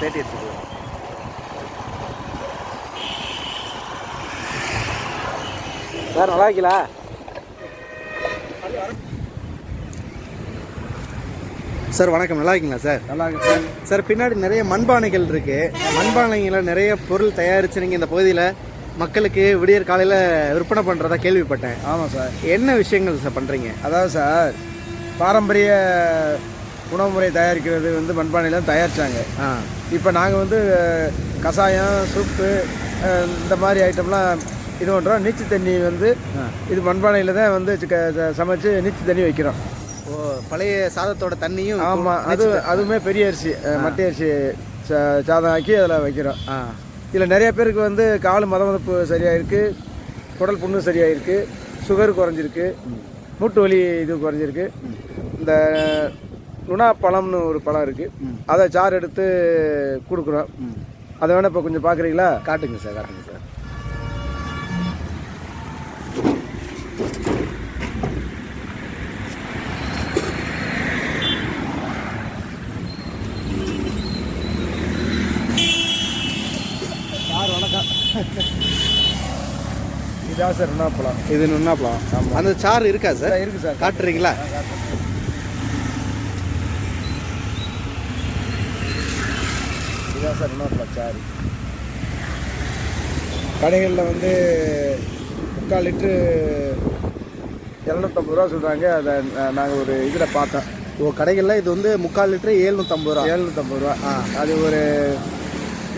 பேட்டி எடுத்துக்கலாம் சார் நல்லா இருக்கீங்களா? சார் வணக்கம். நல்லா இருக்கீங்களா சார்? நல்லா இருக்கு சார். சார் பின்னாடி நிறைய மண்பானைகள் இருக்கு. மண்பானைகளை நிறைய பொருள் தயாரிச்சு நீங்கள் இந்த பகுதியில் மக்களுக்கு விடியற் காலையில் விற்பனை பண்ணுறதா கேள்விப்பட்டேன். ஆமாம் சார். என்ன விஷயங்கள் சார் பண்ணுறீங்க அதாவது சார் பாரம்பரிய உணவு முறை தயாரிக்கிறது வந்து மண்பானையில் தான் தயாரித்தாங்க ஆ. இப்போ நாங்கள் வந்து கஷாயம் சூப்பு இந்த மாதிரி ஐட்டம்லாம் இது பண்ணுறோம் நீச்சு தண்ணி வந்து. இது மண்பானையில் தான் வந்து சமைச்சு நீச்சு தண்ணி வைக்கிறோம். ஓ பழைய சாதத்தோட தண்ணியும் ஆமாம் அது அதுவுமே பெரிய அரிசி மட்டை அரிசி சா- சாதம் ஆக்கி அதில் வைக்கிறோம். ஆ. இதில் நிறைய பேருக்கு வந்து கால் மத மதப்பு சரியாயிருக்கு குடல் புண்ணு சரியாயிருக்கு சுகர் குறைஞ்சிருக்கு மூட்டு வலி இது குறைஞ்சிருக்கு. இந்த நுணா பழம்னு ஒரு பழம் இருக்குது அதை சாறு எடுத்து கொடுக்குறோம். அதை வேணால் இப்போ கொஞ்சம் பார்க்குறீங்களா காட்டுங்க சார் காட்டுங்க சார். இதான் சார் நுணா பழம் இது நுண்ணாப்பழம் அந்த சாறு இருக்கா சார்? இருக்குது சார். காட்டுறீங்களா? சார் பழம் சாறு கடைகளில் வந்து முக்கால் லிட்ரு இரநூத்தம்பது ரூபா சொல்கிறாங்க அதை நாங்கள் ஒரு இதில் பார்த்தோம். ஓ கடைகளில் இது வந்து முக்கால் லிட்டரு ஏழ்நூற்றம்பது ரூபா. எழுநூத்தம்பது ரூபா. அது ஒரு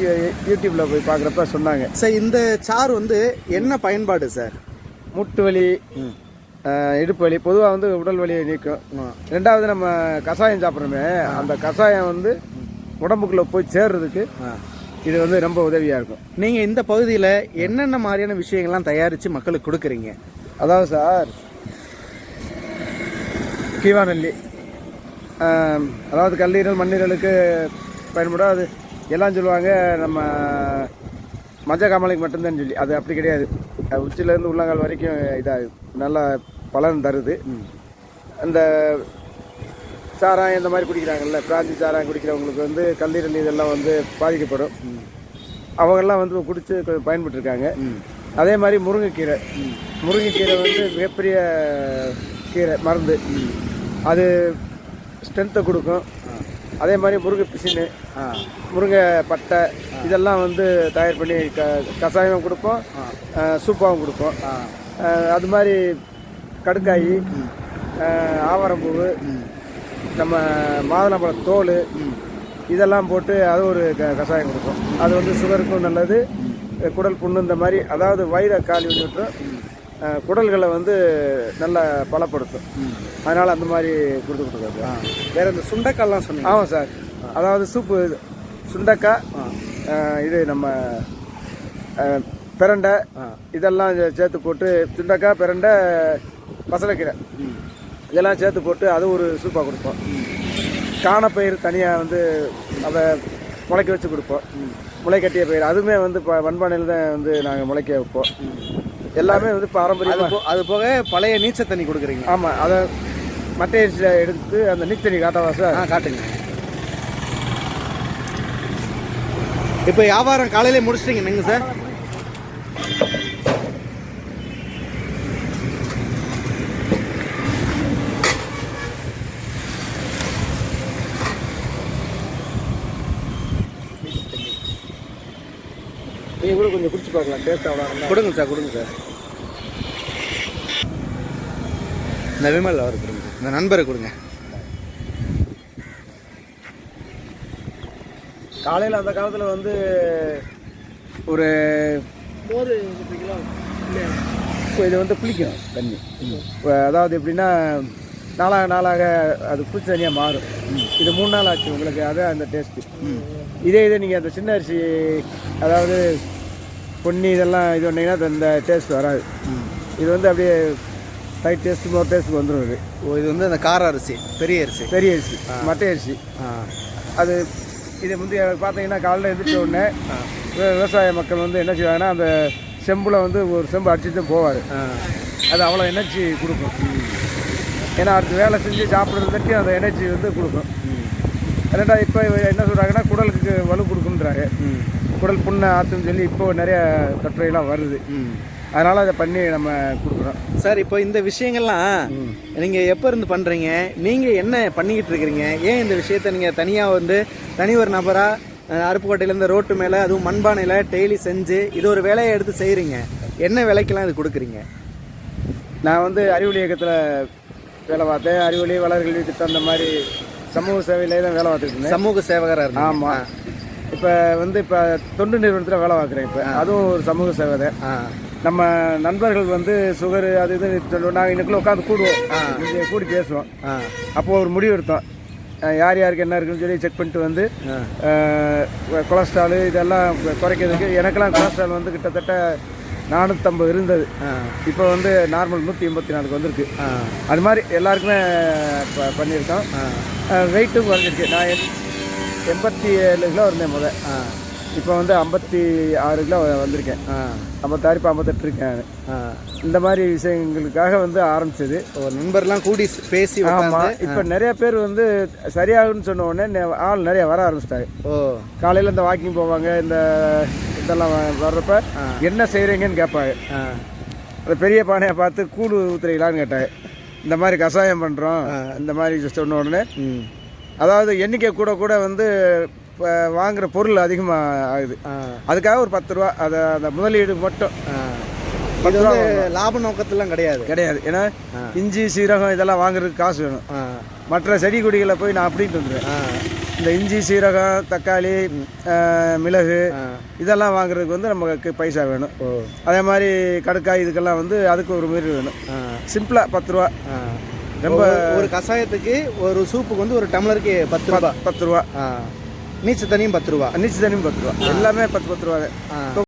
யூ- யூடியூப்ல போய் பார்க்குறப்ப சொன்னாங்க. சார் இந்த சாறு வந்து என்ன பயன்பாடு சார்? முட்டு வலி இடுப்பு வலி பொதுவாக வந்து உடல் வலியை நீக்கும். ரெண்டாவது நம்ம கஷாயம் சாப்பிட்றோமே அந்த கஷாயம் வந்து உடம்புக்குள்ளே போய் சேர்றதுக்கு இது வந்து ரொம்ப உதவியாக இருக்கும். நீங்கள் இந்த பகுதியில் என்னென்ன மாதிரியான விஷயங்கள்லாம் தயாரித்து மக்களுக்கு கொடுக்குறீங்க? அதாவது சார் கீவாநல்லி அதாவது கல்லீரல் மண்ணீரலுக்கு பயன்படும். அது எல்லாம் சொல்லுவாங்க நம்ம மஞ்சள் காமலைக்கு மட்டும்தான் சொல்லி. அது அப்படி கிடையாது. உச்சிலேருந்து உள்ளங்கால் வரைக்கும் இதாகுது. நல்ல பலன் தருது. அந்த சாராயம் இந்த மாதிரி குடிக்கிறாங்கல்ல பிராந்தி சாராயம் குடிக்கிறவங்களுக்கு வந்து கல்லீரல் இதெல்லாம் வந்து பாதிக்கப்படும். அவங்கெல்லாம் வந்து குடிச்சு கொஞ்சம் பயன்பட்டுருக்காங்க அதே மாதிரி முருங்கைக்கீரை. முருங்கைக்கீரை வந்து மிகப்பெரிய கீரை மருந்து. அது ஸ்ட்ரென்த்தை கொடுக்கும். அதே மாதிரி முருங்கை பிசினு முருங்கை பட்டை இதெல்லாம் வந்து தயார் பண்ணி க கஷாயம் கொடுப்போம். சூப்பாகவும் கொடுப்போம். அது மாதிரி கடுக்காய் ஆவாரம்பூவு நம்ம மாதுளம்பழ தோல் இதெல்லாம் போட்டு அது ஒரு க கஷாயம் கொடுக்கும். அது வந்து சுகருக்கும் நல்லது குடல் புண்ணு இந்த மாதிரி அதாவது வயிறை காலி பண்ணி விட்டுரும் குடல்களை வந்து நல்லா பலப்படுத்தும். அதனால் அந்த மாதிரி கொடுத்து கொடுக்குறது. வேற இந்த சுண்டைக்கால்லாம் சொன்னீங்க. ஆமாம் சார். அதாவது சூப்பு இது. சுண்டக்காய் இது நம்ம பிரண்டை இதெல்லாம் சேர்த்து போட்டு சுண்டக்காய் பிரண்டை பசலைக்கீரை. இதெல்லாம் சேர்த்து போட்டு அது ஒரு சூப்பாக கொடுப்போம். காணப்பயிர் தனியாக வந்து அதை முளைக்க வச்சு கொடுப்போம். முளைக்கட்டிய பயிர். அதுவுமே வந்து இப்போ வன்பானையில் தான் வந்து நாங்கள் முளைக்க வைப்போம். எல்லாமே வந்து பாரம்பரியமாக அது போக பழைய நீச்சல் தண்ணி கொடுக்குறீங்க. ஆமாம் அதை மட்டை அரிசியில் எடுத்து அந்த நீச்சனி காட்டவா சார் ஆ காட்டுங்க. இப்போ வியாபாரம் காலையிலே முடிச்சிட்டீங்க என்னங்க சார்? நீங்கள் கூட கொஞ்சம் குடிச்சு பார்க்கலாம். டேஸ்ட் அவ்வளோ கொடுங்க சார் கொடுங்க சார். இந்த விமல் அவர் கொடுங்க. இந்த நண்பரை கொடுங்க. காலையில் அந்த காலத்தில் வந்து ஒரு இப்போ இது வந்து புளிக்கும் தண்ணி. இப்போ அதாவது எப்படின்னா நாளாக நாளாக அது புளிச்ச தண்ணியாக மாறும். இது மூணு நாள் ஆச்சு உங்களுக்கு அதான் அந்த டேஸ்ட்டு இதே இதே நீங்கள் அந்த சின்ன அரிசி அதாவது பொன்னி இதெல்லாம் இது பண்ணீங்கன்னா அந்த டேஸ்ட் வராது. இது வந்து அப்படியே டைட் டேஸ்ட் மோர் டேஸ்ட்டுக்கு வந்துடும் இது. ஓ இது வந்து அந்த கார அரிசி பெரிய அரிசி. பெரிய அரிசி மட்டை அரிசி. அது இதை வந்து பார்த்தீங்கன்னா காலையில் எழுந்திரிச்ச உடனே விவசாய மக்கள் வந்து என்ன செய்வாங்கன்னா அந்த செம்பில் வந்து ஒரு செம்பு அடிச்சுட்டு போவார். அது அவ்வளோ எனர்ஜி கொடுக்கும். ஏன்னா அடுத்து வேலை செஞ்சு சாப்பிட்றது தட்டி அந்த எனர்ஜி வந்து கொடுக்கும். ரெண்டா இப்போ என்ன சொல்கிறாங்கன்னா குடலுக்கு வலு கொடுக்குன்றாங்க குடல் புண்ணை ஆற்றுன்னு சொல்லி இப்போ நிறைய கட்டுரைலாம் வருது. அதனால் அதை பண்ணி நம்ம கொடுக்குறோம். சார் இப்போ இந்த விஷயங்கள்லாம் நீங்கள் எப்போ இருந்து பண்ணுறீங்க நீங்கள் என்ன பண்ணிக்கிட்டு இருக்கிறீங்க? ஏன் இந்த விஷயத்த நீங்கள் தனியாக வந்து தனி ஒரு நபராக அருப்புக்கோட்டையிலேருந்து ரோட்டு மேலே அதுவும் மண்பானையில் டெய்லி செஞ்சு இது ஒரு வேலையை எடுத்து செய்கிறீங்க என்ன விலைக்கெல்லாம் இது கொடுக்குறீங்க? நான் வந்து அறிவொளி இயக்கத்தில் வேலை பார்த்தேன். அறிவொளி வளர்கல்வி திட்டம் அந்த மாதிரி சமூக சேவையிலே தான் வேலை பார்த்துட்டு சமூக சேவகராக ஆமாம் இப்போ வந்து இப்போ தொண்டு நிறுவனத்தில் வேலை பார்க்குறேன் இப்போ. அதுவும் ஒரு சமூக சேவை. தான் நம்ம நண்பர்கள் வந்து சுகர் அது இது சொல்லுவோம். நாங்கள் இன்னைக்குள்ள உட்காந்து கூடுவோம். இங்கே கூடி பேசுவோம். ஆ. அப்போ ஒரு முடிவு எடுத்தோம். யார் யாருக்கு என்ன இருக்குன்னு சொல்லி செக் பண்ணிட்டு வந்து கொலஸ்ட்ரால் இதெல்லாம் குறைக்கிறதுக்கு எனக்கெல்லாம் கொலஸ்ட்ரால் வந்து கிட்டத்தட்ட நானூற்றம்பது இருந்தது. இப்போ வந்து நார்மல் நூற்றி எண்பத்தி நாலுக்கு வந்திருக்கு அது மாதிரி எல்லாருக்குமே ப- பண்ணியிருக்கோம். வெயிட்டும் குறைஞ்சிருக்கு. நான் எண்பத்தி ஏழு கிலோ இருந்தேன் முத. ஆ. இப்போ வந்து ஐம்பத்தி ஆறு கிலோ வந்திருக்கேன். ஆ. ஐம்பத்தாறு இப்போ ஐம்பத்தெட்டு இருக்கேன். ஆ. இந்த மாதிரி விஷயங்களுக்காக வந்து ஆரம்பிச்சது. ஒரு நண்பர்லாம் கூடி பேசி ஆமாம் இப்போ நிறைய பேர் வந்து சரியாகுன்னு சொன்ன உடனே ஆள் நிறைய வர ஆரம்பிச்சிட்டாங்க. ஓ. காலையில் இந்த வாக்கிங் போவாங்க இந்த இதெல்லாம் வர்றப்ப என்ன செய்கிறீங்கன்னு கேட்பாங்க. அந்த பெரிய பானையை பார்த்து கூடு ஊத்துறீங்களான்னு கேட்டாங்க. இந்த மாதிரி கஷாயம் பண்ணுறோம் இந்த மாதிரி சொன்ன உடனே அதாவது எண்ணிக்கை கூட கூட வந்து வாங்குற பொருள் அதிகமாக ஆகுது. அதுக்காக ஒரு பத்து ரூபா அதை அந்த முதலீடு மட்டும். இது வந்து லாப நோக்கத்துலாம் கிடையாது. கிடையாது. ஏன்னா இஞ்சி சீரகம் இதெல்லாம் வாங்குறதுக்கு காசு வேணும். மற்ற செடி கொடிகளை போய் நான் அப்படின்ட்டு வந்துடுவேன் இந்த இஞ்சி சீரகம் தக்காளி மிளகு. இதெல்லாம் வாங்குறதுக்கு வந்து நமக்கு பைசா வேணும். அதே மாதிரி கடுக்காய் இதுக்கெல்லாம் வந்து அதுக்கு ஒரு மீறி வேணும். சிம்பிளாக பத்து ரூபா. ரொம்ப ஒரு- கஷாயத்துக்கு ஒரு சூப்புக்கு வந்து ஒரு டம்ளருக்கு பத்து ரூபா. பத்து ரூபா. நீச்ச தண்ணியும் பத்து ரூபா. நீச்சல் தண்ணியும் பத்து ரூபா. எல்லாமே பத்து பத்து ரூபா